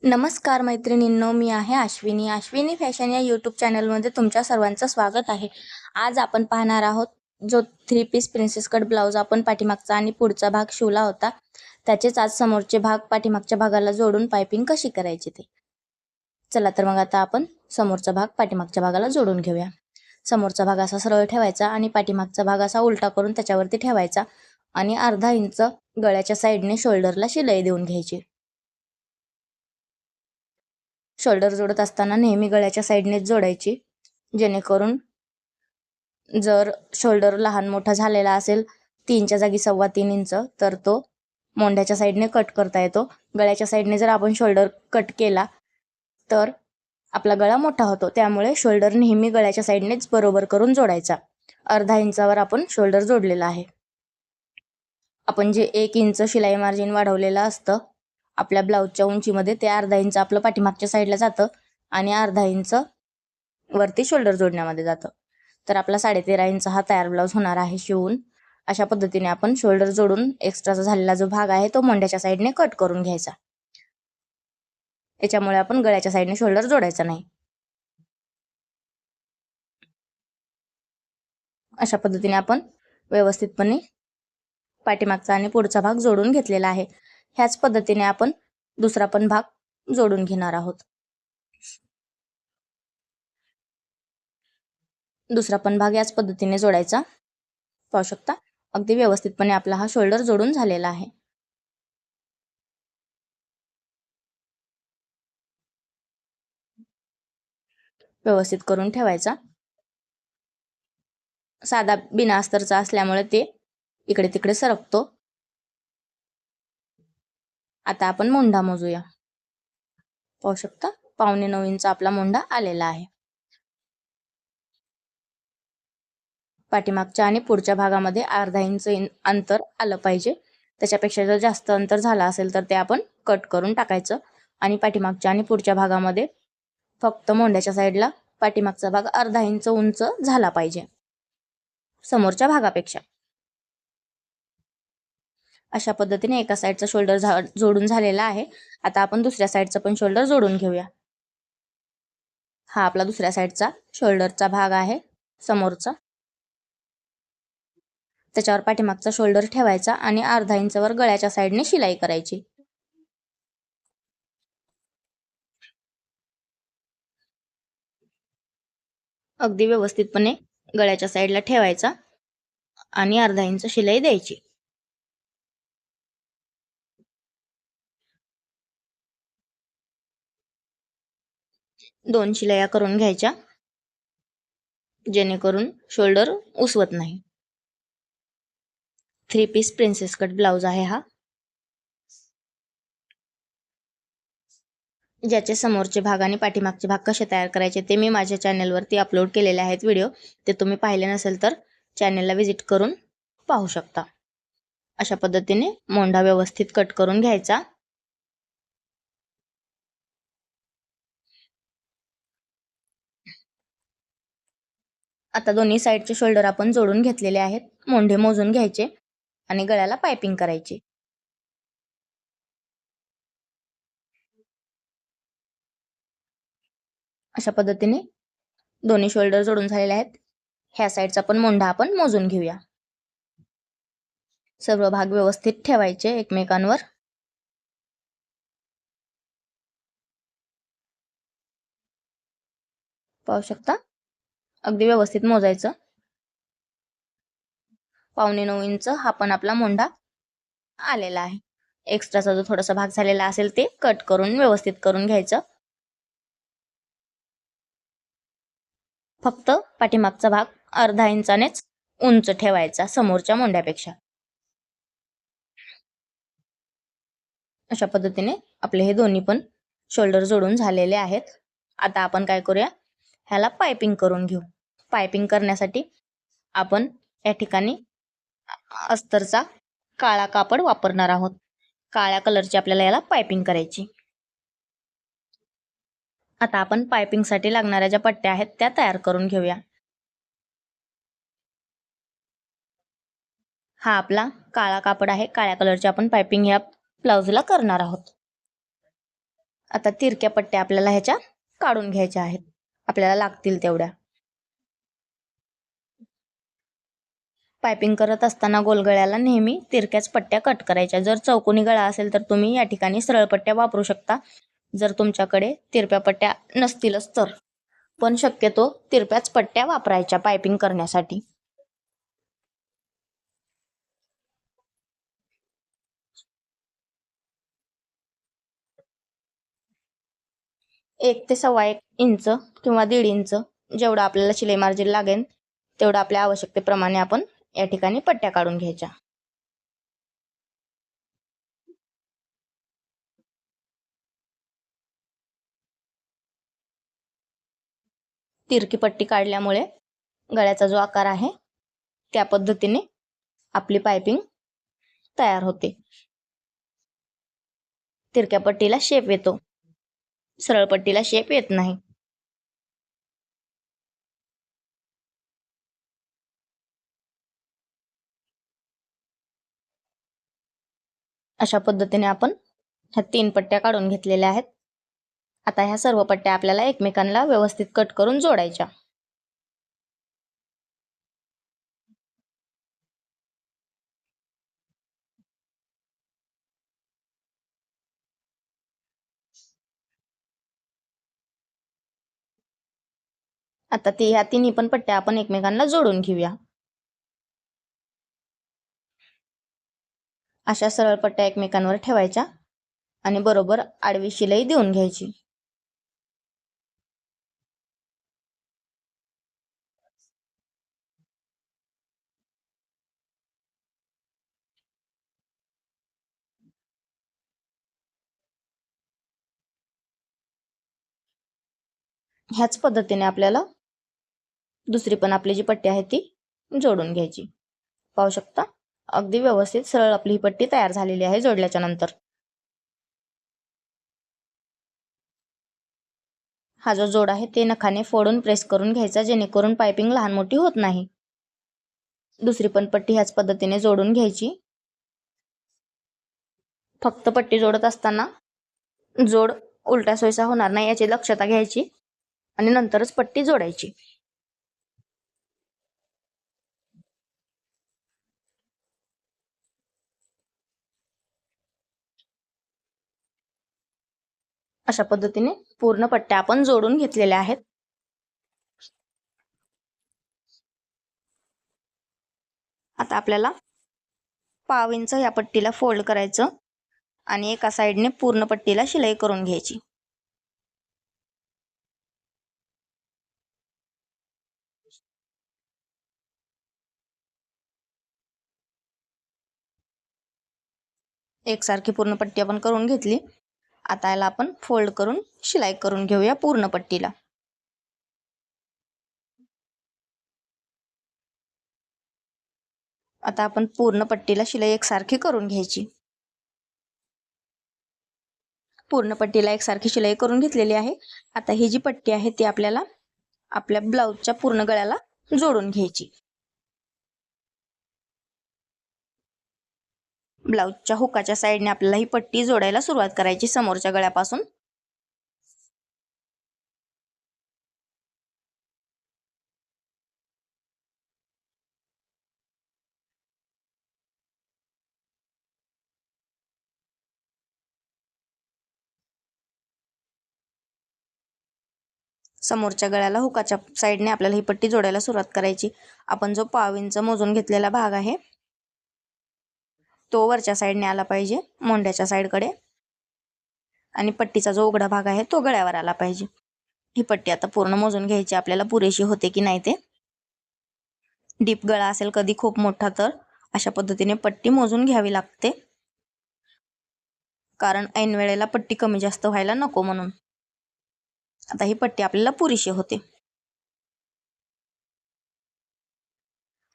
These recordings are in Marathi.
नमस्कार मैत्रिणींनो मी आहे अश्विनी. अश्विनी फॅशन या यूट्यूब चॅनलमध्ये तुमच्या सर्वांचं स्वागत आहे. आज आपण पाहणार आहोत जो three piece princess cut blouse आपण पाठीमागचा आणि पुढचा भाग शिवला होता. त्याचेच आज समोरचे भाग पाठीमागच्या भागाला जोडून पायपिंग कशी करायची ते. चला तर मग आता आपण समोरचा भाग पाठीमागच्या भागाला जोडून घेऊया. समोरचा भाग असा सरळ ठेवायचा आणि पाठीमागचा भाग असा उलटा करून त्याच्यावरती ठेवायचा आणि अर्धा इंच गळ्याच्या साईडने शोल्डरला शिलाई देऊन घ्यायची. शोल्डर जोडत असताना नेहमी गळ्याच्या साईडनेच जोडायची जेणेकरून जर शोल्डर लहान मोठा झालेला असेल तीनच्या जागी सव्वा तीन इंच तर तो मोंढ्याच्या साईडने कट करता येतो. गळ्याच्या साईडने जर आपण शोल्डर कट केला तर आपला गळा मोठा होतो. त्यामुळे शोल्डर नेहमी गळ्याच्या साईडनेच बरोबर करून जोडायचा. अर्धा इंचावर आपण शोल्डर जोडलेला आहे. आपण जे एक इंच शिलाई मार्जिन वाढवलेलं असतं आपल्या ब्लाऊजच्या उंचीमध्ये ते अर्धा इंच आपलं पाठीमागच्या साईडला जातं आणि अर्धा इंच वरती शोल्डर जोडण्यामध्ये जातं. तर आपला साडेतेरा इंच हा तयार ब्लाऊज होणार आहे शिवून. अशा पद्धतीने आपण शोल्डर जोडून एक्स्ट्राचा झालेला जो भाग आहे तो मोंड्याच्या साईडने कट करून घ्यायचा. याच्यामुळे आपण गळ्याच्या साईडने शोल्डर जोडायचा नाही. अशा पद्धतीने आपण व्यवस्थितपणे पाठीमागचा आणि पुढचा भाग जोडून घेतलेला आहे. ह्याच पद्धतीने आपण दुसरा पण भाग जोडून घेणार आहोत. दुसरा पण भाग याच पद्धतीने जोडायचा. पाहू शकता? अगदी व्यवस्थितपणे आपला हा शोल्डर जोडून झालेला आहे. व्यवस्थित करून ठेवायचा. साधा बिना अस्तरचा असल्यामुळे ते इकडे तिकडे सरकतो. आता आपण मोंढा मोजूया. पाहू शकता? पावणे नऊ इंच आपला मोंढा आलेला आहे. पाठीमागच्या आणि पुढच्या भागामध्ये अर्धा इंच अंतर आलं पाहिजे. त्याच्यापेक्षा जर जास्त अंतर झालं असेल तर ते आपण कट करून टाकायचं. आणि पाठीमागच्या आणि पुढच्या भागामध्ये फक्त मोंढ्याच्या साईडला पाठीमागचा भाग अर्धा इंच उंच झाला पाहिजे. समोरच्या भागापेक्षा. अशा पद्धतीने एका साईडचा शोल्डर जोडून झालेला आहे. आता आपण दुसऱ्या साईडचा पण शोल्डर जोडून घेऊया. हा आपला दुसऱ्या साईडचा शोल्डरचा भाग आहे समोरचा. त्याच्यावर पाठीमागचा शोल्डर ठेवायचा आणि अर्धा इंचवर गळ्याच्या साईडने शिलाई करायची. अगदी व्यवस्थितपणे गळ्याच्या साईडला ठेवायचा आणि अर्धा इंच शिलाई द्यायची. दोन शिलाया करून घ्यायच्या. जेणेकरून शोल्डर उसवत नाही. Three piece princess cut blouse आहे हा. ज्याचे समोरचे भाग आणि पाठीमागचे भाग कसे तयार करायचे ते मी माझ्या चॅनलवरती अपलोड केलेले आहेत व्हिडिओ ते तुम्ही पाहिले नसेल तर चॅनलला व्हिजिट करून पाहू शकता. अशा पद्धतीने मोंढा व्यवस्थित कट करून घ्यायचा. आता दोन्ही साईडचे शोल्डर आपण जोडून घेतलेले आहेत. मोंढे मोजून घ्यायचे आणि गळ्याला पायपिंग करायची. अशा पद्धतीने दोन्ही शोल्डर जोडून झालेले आहेत. ह्या साईडचा पण मोंढा आपण मोजून घेऊया. सर्व भाग व्यवस्थित ठेवायचे एकमेकांवर. पाहू शकता? अगदी व्यवस्थित मोजायचं. पावणे नऊ इंच हा पण आपला मोंढा आलेला आहे. एक्स्ट्राचा जो थोडासा भाग झालेला असेल ते कट करून व्यवस्थित करून घ्यायचं. फक्त पाठीमागचा भाग अर्धा इंचानेच उंच ठेवायचा समोरच्या मोंड्यापेक्षा अशा पद्धतीने आपले हे दोन्ही पण शोल्डर जोडून झालेले आहेत. आता आपण काय करूया? ह्याला पायपिंग करून घेऊ. पायपिंग करण्यासाठी आपण या ठिकाणी अस्तरचा काळा कापड वापरणार आहोत. काळ्या कलरची आपल्याला याला पायपिंग करायची. आता आपण पायपिंगसाठी लागणाऱ्या ज्या पट्ट्या आहेत त्या तयार करून घेऊया. हा आपला काळा कापड आहे. काळ्या कलरची आपण पायपिंग ह्या ब्लाउजला करणार आहोत. आता तिरक्या पट्ट्या आपल्याला ह्याच्या काढून घ्यायच्या आहेत. आपल्याला लागतील तेवढ्या. पायपिंग करत असताना गोलगळ्याला नेहमी तिरक्याच पट्ट्या कट करायच्या. जर चौकोनी गळा असेल तर तुम्ही या ठिकाणी सरळ पट्ट्या वापरू शकता. जर तुमच्याकडे तिरप्या पट्ट्या नसतीलच तर. पण शक्यतो तिरप्याच पट्ट्या वापरायच्या पायपिंग करण्यासाठी. एक ते सव्वा एक इंच किंवा दीड इंच जेवढं आपल्याला शिलाई मार्जिन लागेल तेवढं आपल्या आवश्यकतेप्रमाणे आपण या ठिकाणी पट्ट्या काढून घ्यायच्या. तिरकी पट्टी काढल्यामुळे गळ्याचा जो आकार आहे त्या पद्धतीने आपली पायपिंग तयार होते. तिरक्या पट्टीला शेप येतो. सरळ पट्टीला शेप येत नाही. अशा पद्धतीने आपण ह्या तीन पट्ट्या काढून घेतलेल्या आहेत. आता ह्या सर्व पट्ट्या आपल्याला एकमेकांना व्यवस्थित कट करून जोडायच्या. आता ती ह्या तिन्ही पण पट्ट्या आपण एकमेकांना जोडून घेऊया. अशा सरळ पट्ट्या एकमेकांवर ठेवायच्या आणि बरोबर आडवी शिलाई देऊन घ्यायची. ह्याच पद्धतीने आपल्याला दुसरी पण आपली जी पट्टी आहे ती जोडून घ्यायची. पाहू शकता? अगदी व्यवस्थित सरळ आपली ही पट्टी तयार झालेली आहे जोडल्याच्या नंतर. हा जो जोड आहे ते नखाने फोडून प्रेस करून घ्यायचा जेणेकरून पायपिंग लहान मोठी होत नाही. दुसरी पण पट्टी ह्याच पद्धतीने जोडून घ्यायची. फक्त पट्टी जोडत असताना जोड उलटा सोयीचा होणार नाही याची दक्षता घ्यायची आणि नंतरच पट्टी जोडायची. अशा पद्धतीने पूर्ण पट्ट्या आपण जोडून घेतलेल्या आहेत. आता आपल्याला पाव इंच या पट्टीला फोल्ड करायचं आणि एका साईडने पूर्ण पट्टीला शिलाई करून घ्यायची. एकसारखी पूर्ण पट्टी आपण करून घेतली. आता याला आपण फोल्ड करून शिलाई करून घेऊया पूर्ण पट्टीला. आता आपण पूर्ण पट्टीला शिलाई एकसारखी करून घ्यायची. पूर्ण पट्टीला एकसारखी शिलाई करून घेतलेली आहे. आता ही जी पट्टी आहे ती आपल्याला आपल्या ब्लाऊजच्या पूर्ण गळ्याला जोडून घ्यायची. ब्लाऊजच्या हुकाच्या साईडने आपल्याला ही पट्टी जोडायला सुरुवात करायची समोरच्या गळ्यापासून. समोरच्या गळ्याला हुकाच्या साईडने आपल्याला ही पट्टी जोडायला सुरुवात करायची. आपण जो पाव इंच मोजून घेतलेला भाग आहे तो वरच्या साईडने आला पाहिजे मोंड्याच्या साईडकडे. आणि पट्टीचा जो उघडा भाग आहे तो गळ्यावर आला पाहिजे. ही पट्टी आता पूर्ण मोजून घ्यायची आपल्याला पुरेशी होते की नाही ते. डीप गळा असेल कधी खूप मोठा तर अशा पद्धतीने पट्टी मोजून घ्यावी लागते. कारण ऐन वेळेला पट्टी कमी जास्त व्हायला नको म्हणून. आता ही पट्टी आपल्याला पुरेशी होते.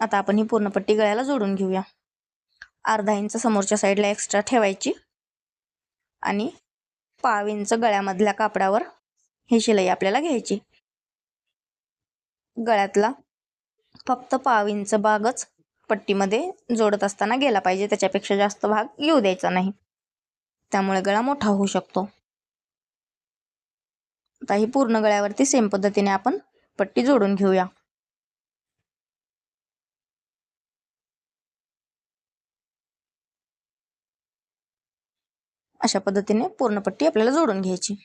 आता आपण ही पूर्ण पट्टी गळ्याला जोडून घेऊया. अर्धा इंच समोरच्या साईडला एक्स्ट्रा ठेवायची. आणि पाव इंच गळ्यामधल्या कापडावर ही शिलाई आपल्याला घ्यायची. गळ्यातला फक्त पाव इंच भागच पट्टीमध्ये जोडत असताना गेला पाहिजे. त्याच्यापेक्षा जास्त भाग येऊ द्यायचा नाही. त्यामुळे गळा मोठा होऊ शकतो. आता ही पूर्ण गळ्यावरती सेम पद्धतीने आपण पट्टी जोडून घेऊया. अशा पद्धतीने पूर्ण पट्टी आपल्याला जोडून घ्यायची.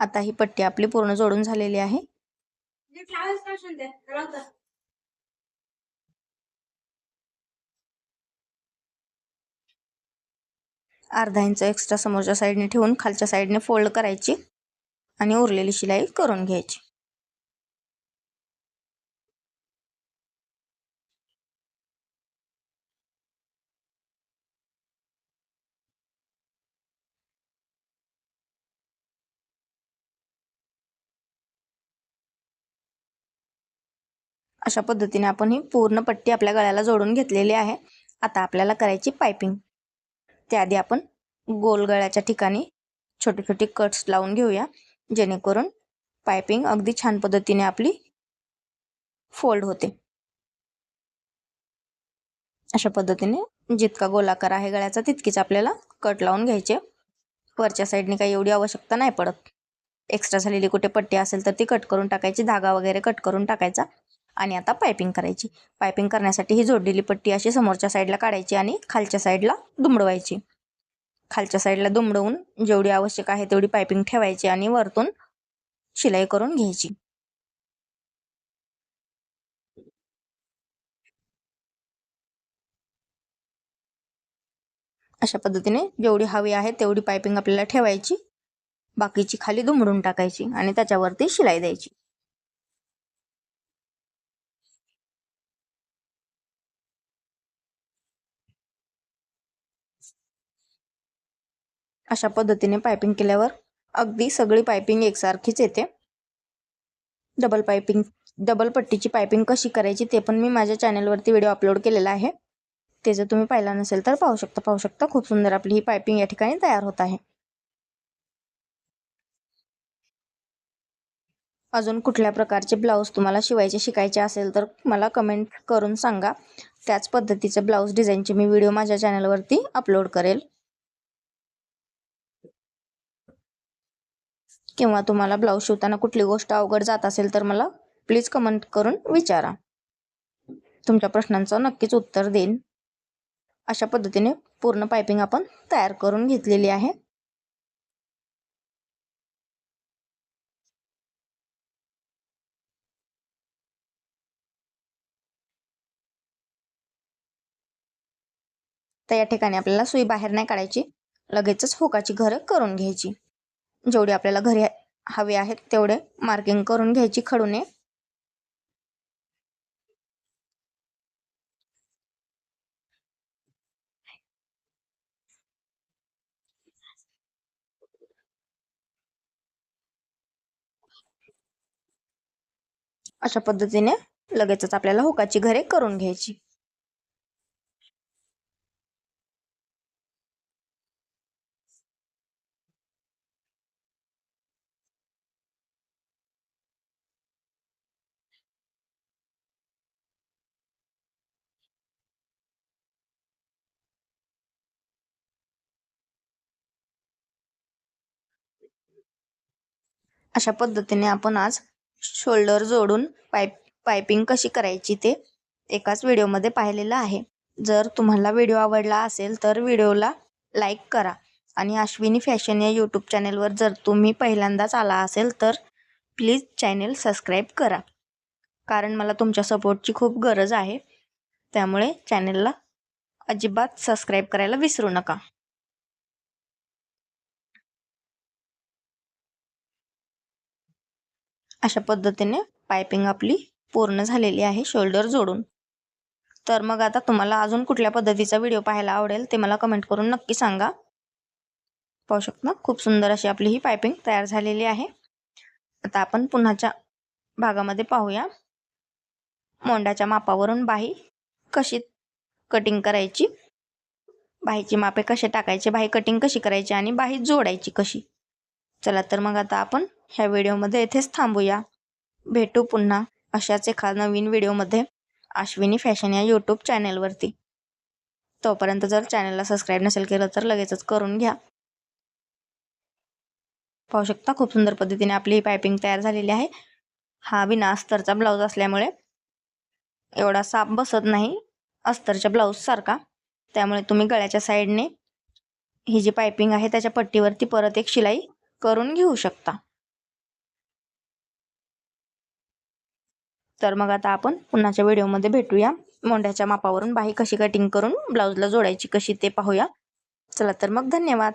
आता ही पट्टी आपली पूर्ण जोडून झालेली आहे. अर्धा इंच एक्स्ट्रा समोरच्या साईडने ठेवून खालच्या साईडने फोल्ड करायची आणि उरलेली शिलाई करून घ्यायची. अशा पद्धतीने आपण ही पूर्ण पट्टी आपल्या गळ्याला जोडून घेतलेली आहे. आता आपल्याला करायची पायपिंग. त्याआधी आपण गोल गळ्याच्या ठिकाणी छोटे छोटे कट्स लावून घेऊया जेणेकरून पायपिंग अगदी छान पद्धतीने आपली फोल्ड होते. अशा पद्धतीने जितका गोलाकार आहे गळ्याचा तितकीच आपल्याला कट लावून घ्यायचे. वरच्या साईडने काही एवढी आवश्यकता नाही पडत. एक्स्ट्रा झालेली कुठे पट्टी असेल तर ती कट करून टाकायची धागा वगैरे कट करून टाकायचा. आणि आता पायपिंग करायची. पायपिंग करण्यासाठी ही जोडलेली पट्टी अशी समोरच्या साईडला काढायची आणि खालच्या साईडला दुमडवायची. खालच्या साईडला दुमडवून जेवढी आवश्यक आहे तेवढी पायपिंग ठेवायची आणि वरतून शिलाई करून घ्यायची. अशा पद्धतीने जेवढी हवी आहे तेवढी पायपिंग आपल्याला ठेवायची. बाकीची खाली दुमडून टाकायची आणि त्याच्यावरती शिलाई द्यायची. अशा पद्धतीने पायपिंग केल्यावर अगदी सगळी पायपिंग एकसारखीच येते. डबल पायपिंग डबल पट्टीची पायपिंग कशी करायची ते पण मी माझ्या चॅनलवरती व्हिडिओ अपलोड केलेला आहे. ते जर तुम्ही पाहिला नसेल तर पाहू शकता पाहू शकता. खूप सुंदर आपली ही पायपिंग या ठिकाणी तयार होत आहे. अजून कुठल्या प्रकारचे ब्लाऊज तुम्हाला शिवायचे शिकायचे असेल तर मला कमेंट करून सांगा. त्याच पद्धतीचे ब्लाऊज डिझाईनचे मी व्हिडिओ माझ्या चॅनलवरती अपलोड करेल. किंवा तुम्हाला ब्लाऊज शिवताना कुठली गोष्ट अवघड जात असेल तर मला प्लीज कमेंट करून विचारा. तुमच्या प्रश्नांचं नक्कीच उत्तर देईन. अशा पद्धतीने पूर्ण पायपिंग आपण तयार करून घेतलेली आहे. तर या ठिकाणी आपल्याला सुई बाहेर नाही काढायची. लगेचच हुकाची घरं करून घ्यायची. जेवढे आपल्याला घरी हवे आहेत तेवढे मार्किंग करून घ्यायची खडूने. अशा पद्धतीने लगेचच आपल्याला हुकाची घरे करून घ्यायची. अशा पद्धतीने आपण आज शोल्डर जोडून पाईप पायपिंग कशी करायची ते एकाच व्हिडिओमध्ये पाहिलेलं आहे. जर तुम्हाला व्हिडिओ आवडला असेल तर व्हिडिओला लाईक करा. आणि अश्विनी फॅशन या यूट्यूब चॅनेलवर जर तुम्ही पहिल्यांदाच आला असेल तर प्लीज चॅनेल सबस्क्राईब करा. कारण मला तुमच्या सपोर्टची खूप गरज आहे. त्यामुळे चॅनेलला अजिबात सबस्क्राईब करायला विसरू नका. अशा पद्धतीने पायपिंग आपली पूर्ण झालेली आहे शोल्डर जोडून. तर मग आता तुम्हाला अजून कुठल्या पद्धतीचा व्हिडिओ पाहायला आवडेल ते मला कमेंट करून नक्की सांगा. पाहू शकता खूप सुंदर अशी आपली ही पायपिंग तयार झालेली आहे. आता आपण पुन्हाच्या भागामध्ये पाहूया. मोंडाच्या मापावरून बाही कशी कटिंग करायची बाहीची मापे कसे टाकायचे बाही कटिंग कशी करायची आणि बाही जोडायची कशी. चला तर मग आता आपण ह्या व्हिडिओमध्ये येथेच थांबूया. भेटू पुन्हा अशाच एका नवीन व्हिडिओमध्ये अश्विनी फॅशन या यूट्यूब चॅनेलवरती. तोपर्यंत जर चॅनलला सबस्क्राईब नसेल केलं तर लगेचच करून घ्या. पाहू शकता खूप सुंदर पद्धतीने आपली ही पायपिंग तयार झालेली आहे. हा बिना अस्तरचा ब्लाऊज असल्यामुळे एवढा साप बसत नाही अस्तरच्या ब्लाऊजसारखा त्यामुळे तुम्ही गळ्याच्या साईडने ही जी पायपिंग आहे त्याच्या पट्टीवरती परत एक शिलाई करून घेऊ शकता. तर मग आता आपण पुन्हाच्या व्हिडिओमध्ये भेटूया. मोंढ्याच्या मापावरून बाही कशी कटिंग करून ब्लाऊजला जोडायची कशी ते पाहूया. चला तर मग धन्यवाद.